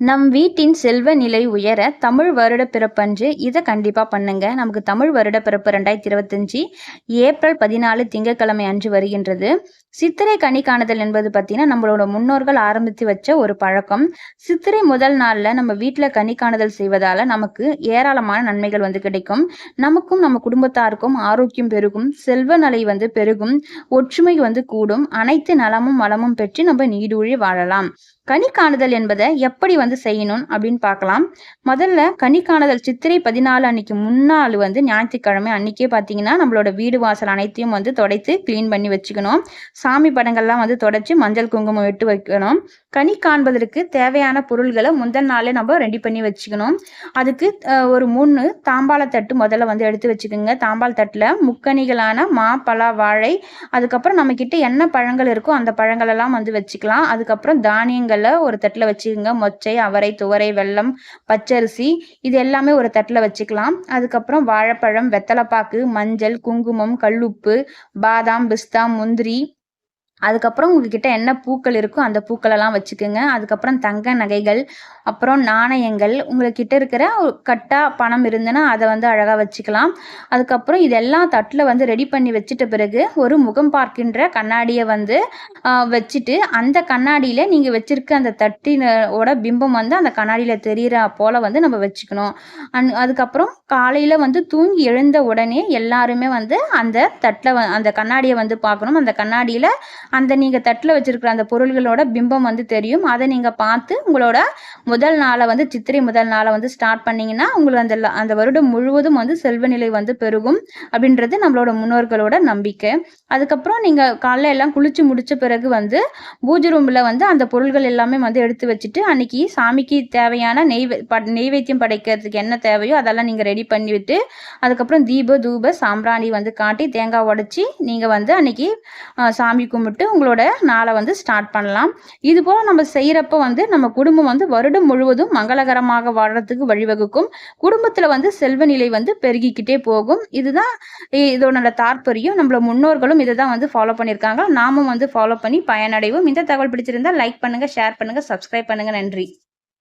நம் வீட்டின் செல்வ நிலை உயர தமிழ் வருட பிறப்பன்று இதை கண்டிப்பாக பண்ணுங்க. நமக்கு தமிழ் வருட பிறப்பு ரெண்டாயிரத்தி இருபத்தஞ்சி ஏப்ரல் பதினாலு திங்கட்கிழமை அன்று வருகின்றது. சித்திரை கனி காணுதல் என்பது பார்த்தீங்கன்னா நம்மளோட முன்னோர்கள் ஆரம்பித்து வச்ச ஒரு பழக்கம். சித்திரை முதல் நாளில் நம்ம வீட்டில் கனி காணுதல் செய்வதால் நமக்கு ஏராளமான நன்மைகள் வந்து கிடைக்கும். நமக்கும் நம்ம குடும்பத்தாருக்கும் ஆரோக்கியம் பெருகும். செல்வ நிலை வந்து பெருகும். ஒற்றுமை வந்து கூடும். அனைத்து நலமும் வளமும் பெற்று நம்ம நீடூழி வாழலாம். கனி காணுதல் என்பதை எப்படி வந்து செய்யணும் அப்படின்னு பார்க்கலாம். முதல்ல கனிக்காணுதல் சித்திரை பதினாலு அன்னைக்கு முன்னாள் வந்து ஞாயிற்றுக்கிழமை அன்னைக்கே பார்த்தீங்கன்னா நம்மளோட வீடு வாசல் அனைத்தையும் வந்து தொடைத்து க்ளீன் பண்ணி வச்சுக்கணும். சாமி படங்கள்லாம் வந்து தொடச்சி மஞ்சள் குங்குமம் விட்டு வைக்கணும். கனி காண்பதற்கு தேவையான பொருள்களை முந்தல் நாளே நம்ம ரெடி பண்ணி வச்சுக்கணும். அதுக்கு ஒரு மூணு தாம்பாள தட்டு முதல்ல வந்து எடுத்து வச்சுக்கோங்க. தாம்பாள தட்டில் முக்கணிகளான மா பலா வாழை அதுக்கப்புறம் நம்மக்கிட்ட என்ன பழங்கள் இருக்கோ அந்த பழங்களெல்லாம் வந்து வச்சுக்கலாம். அதுக்கப்புறம் தானியங்களை ஒரு தட்டில் வச்சுக்கோங்க. மொச்சை அவரை துவரை வெல்லம் பச்சரிசி இது எல்லாமே ஒரு தட்டில் வச்சுக்கலாம். அதுக்கப்புறம் வாழைப்பழம் வெத்தலைப்பாக்கு மஞ்சள் குங்குமம் கல்லுப்பு பாதாம் பிஸ்தா முந்திரி அதுக்கப்புறம் உங்ககிட்ட என்ன பூக்கள் இருக்கோ அந்த பூக்களெல்லாம் வச்சுக்கோங்க. அதுக்கப்புறம் தங்க நகைகள் அப்புறம் நாணயங்கள் உங்கள்கிட்ட இருக்கிற கட்டா பணம் இருந்ததுன்னா அதை வந்து அழகாக வச்சுக்கலாம். அதுக்கப்புறம் இதெல்லாம் தட்டில் வந்து ரெடி பண்ணி வச்சுட்ட பிறகு ஒரு முகம் பார்க்கின்ற கண்ணாடியை வந்து வச்சுட்டு அந்த கண்ணாடியில் நீங்கள் வச்சுருக்க அந்த தட்டினோட பிம்பம் வந்து அந்த கண்ணாடியில் தெரிகிற போல் வந்து நம்ம வச்சுக்கணும். அந் அதுக்கப்புறம் காலையில் வந்து தூங்கி எழுந்த உடனே எல்லாருமே வந்து அந்த தட்டில் அந்த கண்ணாடியை வந்து பார்க்கணும். அந்த கண்ணாடியில் அந்த நீங்கள் தட்டில் வச்சுருக்கிற அந்த பொருள்களோட பிம்பம் வந்து தெரியும். அதை நீங்கள் பார்த்து உங்களோட முதல் நாளை வந்து சித்திரை முதல் நாளை வந்து ஸ்டார்ட் பண்ணிங்கன்னா உங்களுக்கு அந்த அந்த வருடம் முழுவதும் வந்து செல்வ நிலை வந்து பெருகும் அப்படின்றது நம்மளோட முன்னோர்களோட நம்பிக்கை. அதுக்கப்புறம் நீங்கள் காலைல எல்லாம் குளிச்சு முடிச்ச பிறகு வந்து பூஜை ரூமில் வந்து அந்த பொருள்கள் எல்லாமே வந்து எடுத்து வச்சுட்டு அன்னைக்கு சாமிக்கு தேவையான நெய் நெய்வேத்தியம் படைக்கிறதுக்கு என்ன தேவையோ அதெல்லாம் நீங்கள் ரெடி பண்ணிவிட்டு அதுக்கப்புறம் தீப தூப சாம்பிராணி வந்து காட்டி தேங்காய் உடச்சி நீங்கள் வந்து அன்னைக்கு சாமி கும்பிட்டு போட்டு உங்களோட நாளை வந்து ஸ்டார்ட் பண்ணலாம். இது போல் நம்ம செய்கிறப்ப வந்து நம்ம குடும்பம் வந்து வருடம் முழுவதும் மங்களகரமாக வாழறதுக்கு வழிவகுக்கும். குடும்பத்தில் வந்து செல்வ நிலை வந்து பெருகிக்கிட்டே போகும். இதுதான் இதோட தாற்பரியம் நம்மள முன்னோர்களும் இதை தான் வந்து ஃபாலோ பண்ணியிருக்காங்க. நாமும் வந்து ஃபாலோ பண்ணி பயனடைவோம். இந்த தகவல் பிடிச்சிருந்தா லைக் பண்ணுங்கள் ஷேர் பண்ணுங்கள் சப்ஸ்கிரைப் பண்ணுங்கள் நன்றி.